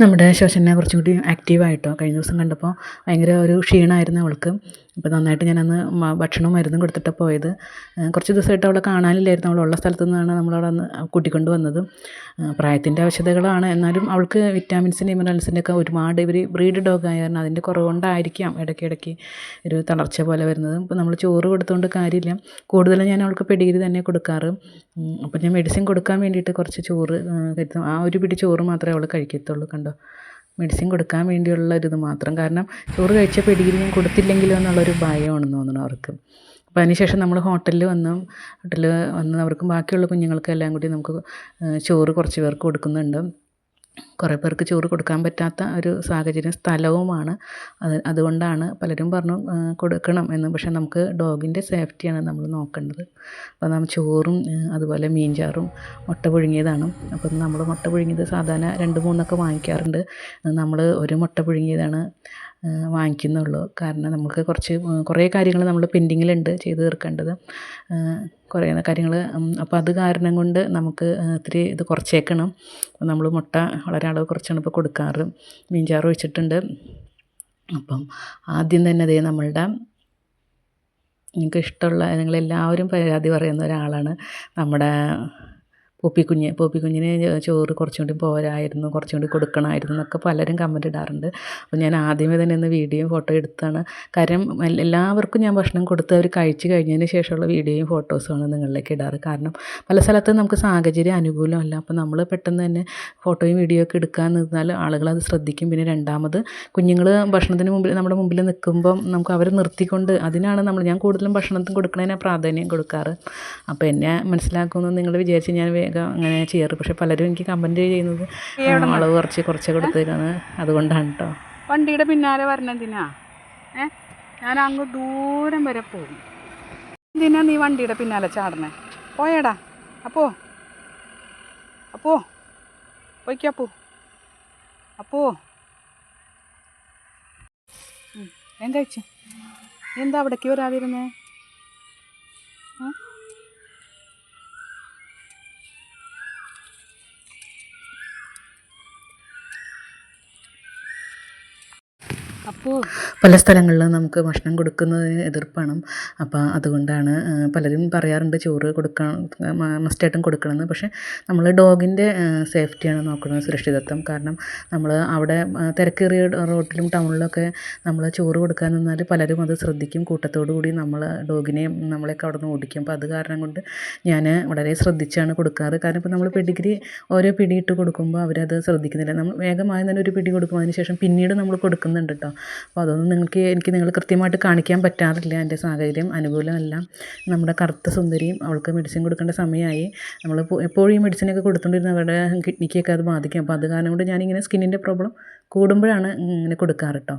നമ്മുടെ ശ്വസനെ കുറച്ചും കൂടി ആക്റ്റീവായിട്ടോ കഴിഞ്ഞ ദിവസം കണ്ടപ്പോൾ ഭയങ്കര ഒരു ക്ഷീണമായിരുന്നു അവൾക്ക്. അപ്പോൾ നന്നായിട്ട് ഞാനന്ന് ഭക്ഷണവും മരുന്നും കൊടുത്തിട്ടാണ് പോയത്. കുറച്ച് ദിവസമായിട്ട് അവളെ കാണാനില്ലായിരുന്നു. അവളുള്ള സ്ഥലത്തു നിന്നാണ് നമ്മളവിടെ അന്ന് കൂട്ടിക്കൊണ്ട് വന്നത്. പ്രായത്തിന്റെ ആവശ്യതകളാണ്. എന്നാലും അവൾക്ക് വിറ്റാമിൻസിന്റെ മിനറൽസിന്റെ ഒക്കെ ഒരുപാട് ഇവർ ബ്രീഡ് ഡോഗ് ആയ കാരണം അതിന്റെ കുറവുകൊണ്ടായിരിക്കാം ഇടയ്ക്കിടയ്ക്ക് ഒരു തളർച്ച പോലെ വരുന്നത്. ഇപ്പോൾ നമ്മൾ ചോറ് കൊടുത്തുകൊണ്ട് കാര്യമില്ല. കൂടുതലും ഞാൻ അവൾക്ക് പെടിഗിരി തന്നെ കൊടുക്കാറ്. അപ്പോൾ ഞാൻ മെഡിസിൻ കൊടുക്കാൻ വേണ്ടിയിട്ട് കുറച്ച് ചോറ് കരുതും. ആ ഒരു പിടി ചോറ് മാത്രമേ അവൾ കഴിക്കത്തുള്ളൂ കണ്ടോ? മെഡിസിൻ കൊടുക്കാൻ വേണ്ടിയുള്ള ഒരു ഇത് മാത്രം. കാരണം ചോറ് കഴിച്ചപ്പോൾ പെഡിഗ്രി ഞാൻ കൊടുത്തില്ലെങ്കിലോ എന്നുള്ളൊരു ഭയമാണെന്ന് തോന്നുന്നു അവർക്ക്. അപ്പോൾ അതിനുശേഷം നമ്മൾ ഹോട്ടലിൽ വന്നു ഹോട്ടലിൽ വന്ന് അവർക്കും ബാക്കിയുള്ള കുഞ്ഞുങ്ങൾക്കെല്ലാം കൂടി നമുക്ക് ചോറ് കുറച്ച് പേർക്ക് കൊടുക്കുന്നുണ്ട്. കുറേ പേർക്ക് ചോറ് കൊടുക്കാൻ പറ്റാത്ത ഒരു സാഹചര്യം സ്ഥലവുമാണ്. അത് അതുകൊണ്ടാണ് പലരും പറഞ്ഞു കൊടുക്കണം എന്ന്. പക്ഷേ നമുക്ക് ഡോഗിന്റെ സേഫ്റ്റിയാണ് നമ്മൾ നോക്കേണ്ടത്. അപ്പോൾ നമ്മൾ ചോറും അതുപോലെ മീൻചാറും മുട്ട പുഴുങ്ങിയതാണ്. അപ്പം നമ്മൾ മുട്ട പുഴുങ്ങിയത് സാധാരണ രണ്ട് മൂന്നൊക്കെ വാങ്ങിക്കാറുണ്ട്. നമ്മൾ ഒരു മുട്ട പുഴുങ്ങിയതാണ്. വാങ്ങിക്കുന്നുള്ളൂ. കാരണം നമുക്ക് കുറച്ച് കുറേ കാര്യങ്ങൾ നമ്മൾ പെൻഡിങ്ങിലുണ്ട് ചെയ്ത് തീർക്കേണ്ടത്. കുറേ കാര്യങ്ങൾ അപ്പോൾ അത് കാരണം കൊണ്ട് നമുക്ക് ഇത്തിരി ഇത് കുറച്ചേക്കണം. നമ്മൾ മുട്ട വളരെ അളവ് കുറച്ചാണ് ഇപ്പോൾ കൊടുക്കാറ്. മീൻചാറ് ഒഴിച്ചിട്ടുണ്ട്. അപ്പം ആദ്യം തന്നെ അതേ നമ്മളുടെ നിങ്ങൾക്ക് ഇഷ്ടമുള്ള നിങ്ങളെല്ലാവരും പരാതി പറയുന്ന ഒരാളാണ് നമ്മുടെ പൂപ്പിക്കുഞ്ഞ് പൂപ്പിക്കുഞ്ഞിന് ചോറ് കുറച്ചും കൂടി പോരായിരുന്നു കുറച്ചും കൂടി കൊടുക്കണമായിരുന്നു എന്നൊക്കെ പലരും കമന്റ് ഇടാറുണ്ട്. അപ്പോൾ ഞാൻ ആദ്യമേ തന്നെ ഒന്ന് വീഡിയോയും ഫോട്ടോ എടുത്താണ്. കാര്യം എല്ലാവർക്കും ഞാൻ ഭക്ഷണം കൊടുത്ത് അവർ കഴിച്ച് കഴിഞ്ഞതിന് ശേഷമുള്ള വീഡിയോയും ഫോട്ടോസുമാണ് നിങ്ങളിലേക്ക് ഇടാറ്. കാരണം പല സ്ഥലത്തും നമുക്ക് സാഹചര്യം അനുകൂലമല്ല. അപ്പോൾ നമ്മൾ പെട്ടെന്ന് തന്നെ ഫോട്ടോയും വീഡിയോ ഒക്കെ എടുക്കാൻ നിന്നാൽ ആളുകൾ അത് ശ്രദ്ധിക്കും. പിന്നെ രണ്ടാമത് കുഞ്ഞുങ്ങൾ ഭക്ഷണത്തിന് മുമ്പിൽ നമ്മുടെ മുമ്പിൽ നിൽക്കുമ്പം നമുക്ക് അവർ നിർത്തിക്കൊണ്ട് അതിനാണ് നമ്മൾ ഞാൻ കൂടുതലും ഭക്ഷണത്തിന് കൊടുക്കുന്നതിന് പ്രാധാന്യം കൊടുക്കാറ്. അപ്പോൾ എന്നെ മനസ്സിലാക്കുമെന്ന് നിങ്ങൾ വിചാരിച്ച് ഞാൻ വേഗം അങ്ങനെ ചെയ്യാറ്. പക്ഷേ പലരും എനിക്ക് കമന്റ് ചെയ്യുന്നത് അളവ് കുറച്ച് കുറച്ച് കൊടുത്തേക്കാണ്. അതുകൊണ്ടാണ് കേട്ടോ വണ്ടിയുടെ പിന്നാലെ വരണതിനാ ഏ? ഞാൻ അങ്ങ് ദൂരം വരെ പോകും. എന്തിനാ നീ വണ്ടിയുടെ പിന്നാലെ ചാടണേ? പോയടാ. അപ്പോ? അപ്പോ? പോയിക്കപ്പോ അപ്പോ. എന്താ കഴിച്ചു എന്താ അവിടേക്ക് വരാതിരുന്നേ? അപ്പോൾ പല സ്ഥലങ്ങളിലും നമുക്ക് ഭക്ഷണം കൊടുക്കുന്നതിന് എതിർപ്പാണ്. അപ്പോൾ അതുകൊണ്ടാണ് പലരും പറയാറുണ്ട് ചോറ് കൊടുക്കണം മസ്റ്റായിട്ടും കൊടുക്കണമെന്ന്. പക്ഷേ നമ്മൾ ഡോഗിന്റെ സേഫ്റ്റിയാണ് നോക്കുന്നത് സുരക്ഷിതത്വം. കാരണം നമ്മൾ അവിടെ തിരക്കേറിയ റോട്ടിലും ടൗണിലൊക്കെ നമ്മൾ ചോറ് കൊടുക്കാൻ നിന്നാൽ പലരും അത് ശ്രദ്ധിക്കും. കൂട്ടത്തോടു കൂടി നമ്മൾ ഡോഗിനെയും നമ്മളെയൊക്കെ അവിടെ നിന്ന് ഓടിക്കും. അപ്പോൾ അത് കാരണം കൊണ്ട് ഞാൻ വളരെ ശ്രദ്ധിച്ചാണ് കൊടുക്കാറ്. കാരണം ഇപ്പോൾ നമ്മൾ പെഡിഗ്രി ഓരോ പിടി ഇട്ട് കൊടുക്കുമ്പോൾ അവരത് ശ്രദ്ധിക്കുന്നില്ല. നമ്മൾ വേഗമായി തന്നെ ഒരു പിടി കൊടുക്കും. അതിന് ശേഷം പിന്നീട് നമ്മൾ കൊടുക്കുന്നുണ്ട് കേട്ടോ അപ്പോൾ അതൊന്നും നിങ്ങൾക്ക് എനിക്ക് നിങ്ങൾ കൃത്യമായിട്ട് കാണിക്കാൻ പറ്റാറില്ല എന്റെ സാഹചര്യം. അനുകൂലമല്ല. നമ്മുടെ കറുത്ത സുന്ദരിയും അവൾക്ക് മെഡിസിൻ കൊടുക്കേണ്ട സമയമായി. നമ്മൾ എപ്പോഴും ഈ മെഡിസിനൊക്കെ കൊടുത്തുകൊണ്ടിരുന്ന അവരുടെ കിഡ്നിക്കൊക്കെ അത് ബാധിക്കും. അപ്പോൾ അത് കാരണം കൊണ്ട് ഞാനിങ്ങനെ സ്കിന്നിന്റെ പ്രോബ്ലം കൂടുമ്പോഴാണ് ഇങ്ങനെ കൊടുക്കാറ് കേട്ടോ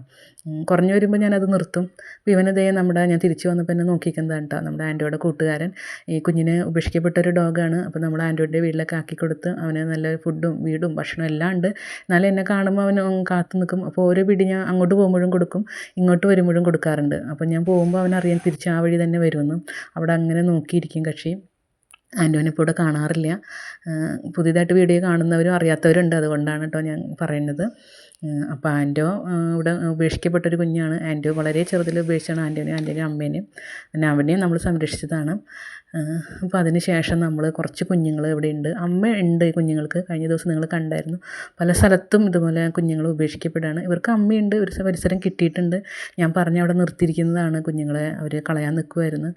കുറഞ്ഞു വരുമ്പോൾ ഞാനത് നിർത്തും. അപ്പോൾ ഇവനതേ നമ്മുടെ ഞാൻ തിരിച്ചു വന്നപ്പോൾ എന്നെ നോക്കിക്കുന്നതാണ് കേട്ടോ നമ്മുടെ ആന്റിയുടെ കൂട്ടുകാരൻ. ഈ കുഞ്ഞിനെ ഉപേക്ഷിക്കപ്പെട്ട ഒരു ഡോഗാണ് അപ്പോൾ നമ്മൾ ആന്റിയുടെ വീട്ടിലൊക്കെ ആക്കി കൊടുത്ത് അവന് നല്ല ഫുഡും വീടും ഭക്ഷണവും എല്ലാം ഉണ്ട്. എന്നാലും എന്നെ കാണുമ്പോൾ അവൻ കാത്തു നിൽക്കും. അപ്പോൾ ഓരോ പിടി ഞാൻ അങ്ങോട്ട് പോകുമ്പോഴും കൊടുക്കും ഇങ്ങോട്ട് വരുമ്പോഴും കൊടുക്കാറുണ്ട്. അപ്പോൾ ഞാൻ പോകുമ്പോൾ അവനറിയാൻ തിരിച്ച് ആ വഴി തന്നെ വരുമെന്ന് അവിടെ അങ്ങനെ നോക്കിയിരിക്കും കക്ഷി. ആന്റോനെ ഇവിടെ കാണാറില്ല. പുതിയതായിട്ട് വീഡിയോ കാണുന്നവരും അറിയാത്തവരുണ്ട് അതുകൊണ്ടാണ് കേട്ടോ ഞാൻ പറയുന്നത്. അപ്പോൾ ആന്റോ ഇവിടെ ഉപേക്ഷിക്കപ്പെട്ടൊരു കുഞ്ഞാണ്. ആന്റോ വളരെ ചെറുതിൽ ഉപേക്ഷിച്ചാണ് ആന്റോനെയും ആന്റോനെയും അമ്മേനെയും പിന്നെ അവനെയും നമ്മൾ സംരക്ഷിച്ചതാണ്. അപ്പോൾ അതിന് ശേഷം നമ്മൾ കുറച്ച് കുഞ്ഞുങ്ങൾ ഇവിടെ ഉണ്ട് അമ്മ ഉണ്ട് കുഞ്ഞുങ്ങൾക്ക്. കഴിഞ്ഞ ദിവസം നിങ്ങൾ കണ്ടായിരുന്നു. പല സ്ഥലത്തും ഇതുപോലെ കുഞ്ഞുങ്ങൾ ഉപേക്ഷിക്കപ്പെടുകയാണ്. ഇവർക്ക് അമ്മയുണ്ട് ഒരു പരിസരം കിട്ടിയിട്ടുണ്ട്. ഞാൻ പറഞ്ഞ അവിടെ നിർത്തിയിരിക്കുന്നതാണ് കുഞ്ഞുങ്ങളെ അവർ കളയാൻ നിൽക്കുമായിരുന്നു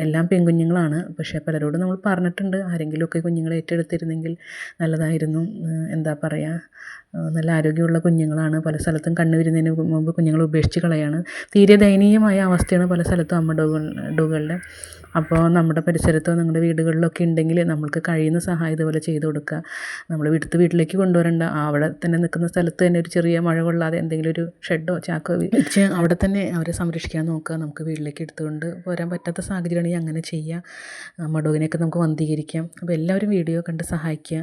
എല്ലാം പെൺകുഞ്ഞുങ്ങളാണ്. പക്ഷേ പലരോടും നമ്മൾ പറഞ്ഞിട്ടുണ്ട്. ആരെങ്കിലുമൊക്കെ കുഞ്ഞുങ്ങളെ ഏറ്റെടുത്തിരുന്നെങ്കിൽ നല്ലതായിരുന്നു. എന്താ പറയുക നല്ല ആരോഗ്യമുള്ള കുഞ്ഞുങ്ങളാണ്. പല സ്ഥലത്തും കണ്ണു വരുന്നതിന് മുമ്പ് കുഞ്ഞുങ്ങളെ ഉപേക്ഷിച്ച് കളയാണ്. തീരെ ദയനീയമായ അവസ്ഥയാണ് പല സ്ഥലത്തും അമ്മ ഡോഗുകളുടെ അപ്പോൾ നമ്മുടെ പരിസരത്തോ നിങ്ങളുടെ വീടുകളിലൊക്കെ ഉണ്ടെങ്കിൽ നമ്മൾക്ക് കഴിയുന്ന സഹായം ഇതുപോലെ ചെയ്ത് കൊടുക്കുക. നമ്മൾ വീട്ടിൽ വീട്ടിലേക്ക് കൊണ്ടുവരേണ്ട. അവിടെ തന്നെ നിൽക്കുന്ന സ്ഥലത്ത് തന്നെ ഒരു ചെറിയ മഴ കൊള്ളാതെ എന്തെങ്കിലും ഒരു ഷെഡോ ചാക്കോ വെച്ച് അവിടെ തന്നെ അവരെ സംരക്ഷിക്കാൻ നോക്കുക. നമുക്ക് വീട്ടിലേക്ക് എടുത്തുകൊണ്ട് പോരാൻ പറ്റാത്ത സാഹചര്യമാണെങ്കിൽ അങ്ങനെ ചെയ്യുക. മടുവിനെയൊക്കെ നമുക്ക് വന്ധീകരിക്കാം. അപ്പോൾ എല്ലാവരും വീഡിയോ കണ്ട് സഹായിക്കുക.